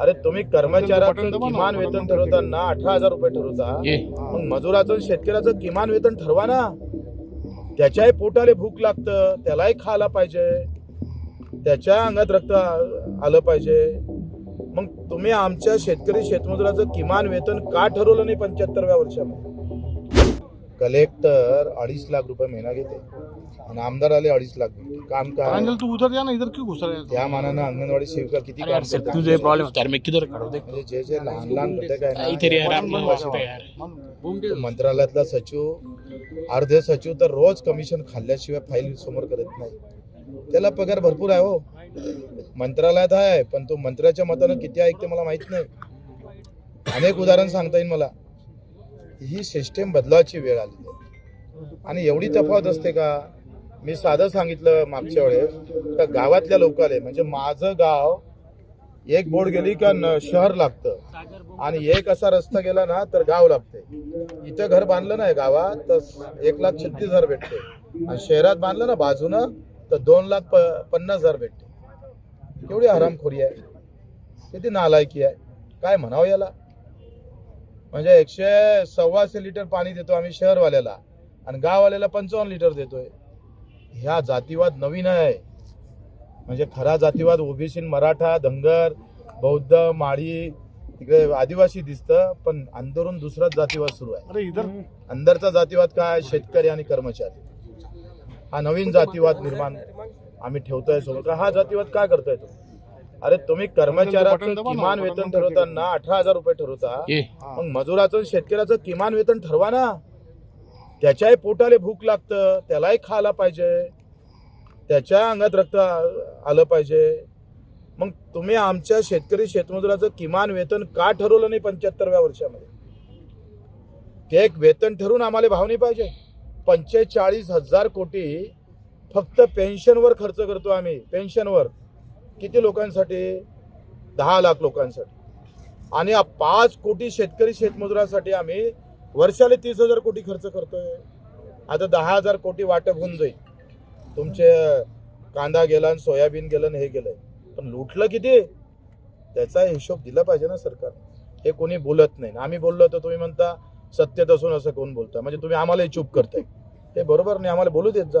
अरे तुम्ही कर्मचाऱ्याचं किमान वेतन ठरवताना अठरा हजार रुपये ठरवता. मग मजुराचं शेतकऱ्याचं किमान वेतन ठरवा ना. त्याच्याही पोटाले भूक लागतं त्यालाही खायला पाहिजे. त्याच्या अंगात रक्त आलं पाहिजे. मग तुम्ही आमच्या शेतकरी शेतमजुराचं किमान वेतन का ठरवलं नाही पंच्याहत्तरव्या वर्षामध्ये? कलेक्टर अडीच लाख रुपये महिना घेते. आणि आमदार आले अडीच लाख काम काय तू उधर जा ना इधर क्यों घुस रहा है? त्या मानानं अंगणवाडी सेविका किती काम करतात? तुझे प्रॉब्लेम होता यार मैं किधर खड़ा हूँ देख. म्हणजे जे जे लहान लहान घटक आहे ना, यार यार. तो मंत्रालयातला सचिव अर्धे सचिव तर रोज कमिशन खाल्ल्याशिवाय फाईल समोर करत नाही. त्याला पगार भरपूर आहे हो. मंत्रालयात आहे पण तो मंत्र्याच्या मतानं किती ऐकते मला माहीत नाही. अनेक उदाहरण सांगता येईल मला. ही सिस्टेम बदलाची वेळ आली आहे. आणि एवढी तफावत असते का? मी साधं सांगितलं मागच्या वेळेस का गावातल्या लोकाले म्हणजे माझं गाव एक बोर्ड गेली का न- शहर लागतं. आणि एक असा रस्ता गेला ना तर गाव लागते इथं घर बांधलं ना गावात तर एक लाख छत्तीस हजार भेटते आणि शहरात बांधलं ना बाजूनं तर दोन लाख प- पन्नास हजार भेटते एवढी हरामखोरी आहे. किती नालायकी आहे. काय म्हणावं याला? म्हणजे एकशे सव्वाशे लिटर पाणी देतो आम्ही शहरवाल्याला. आणि गाववाल्याला पंचावन्न लिटर देतोय. ह्या जातीवाद नवीन आहे. म्हणजे खरा जातीवाद ओबीसी मराठा धनगर बौद्ध माळी तिकडे आदिवासी दिसतं पण अंदरून दुसराच जातीवाद सुरू आहे. अरे इधर. अंदरचा जातीवाद काय? शेतकरी आणि कर्मचारी. हा नवीन जातीवाद निर्माण आम्ही ठेवतोय का हा जातीवाद काय करतोय तो? अरे तुम्ही कर्मचाऱ्याचं किमान वेतन ठरवताना अठरा हजार रुपये ठरवता. मग मजुराचं शेतकऱ्याचं किमान वेतन ठरवा ना. त्याच्याही पोटाले भूक लागतं त्यालाही खायला पाहिजे. त्याच्या अंगात रक्त आलं पाहिजे. मग तुम्ही आमच्या शेतकरी शेतमजुराचं किमान वेतन का ठरवलं नाही पंच्याहत्तरव्या वर्षामध्ये? ते एक वेतन ठरवून आम्हाला भाव नाही पाहिजे. पंचेचाळीस हजार कोटी फक्त पेन्शनवर खर्च करतो आम्ही पेन्शनवर. किती लोकांसाठी? दहा लाख लोकांसाठी. आणि पाच कोटी शेतकरी शेतमजुरासाठी आम्ही वर्षाला तीस हजार कोटी खर्च करतोय. आता दहा हजार कोटी वाटप होऊन जाईल. तुमचे कांदा गेला आणि सोयाबीन गेलं आणि हे गेलं. पण लुटलं किती? त्याचा हिशोब दिला पाहिजे ना सरकार. हे कोणी बोलत नाही. आम्ही बोललो तर तुम्ही म्हणता सत्यत असून असं कोण बोलता? म्हणजे तुम्ही आम्हालाही चूप करताय. ते बरोबर नाही. आम्हाला बोलू देत जा.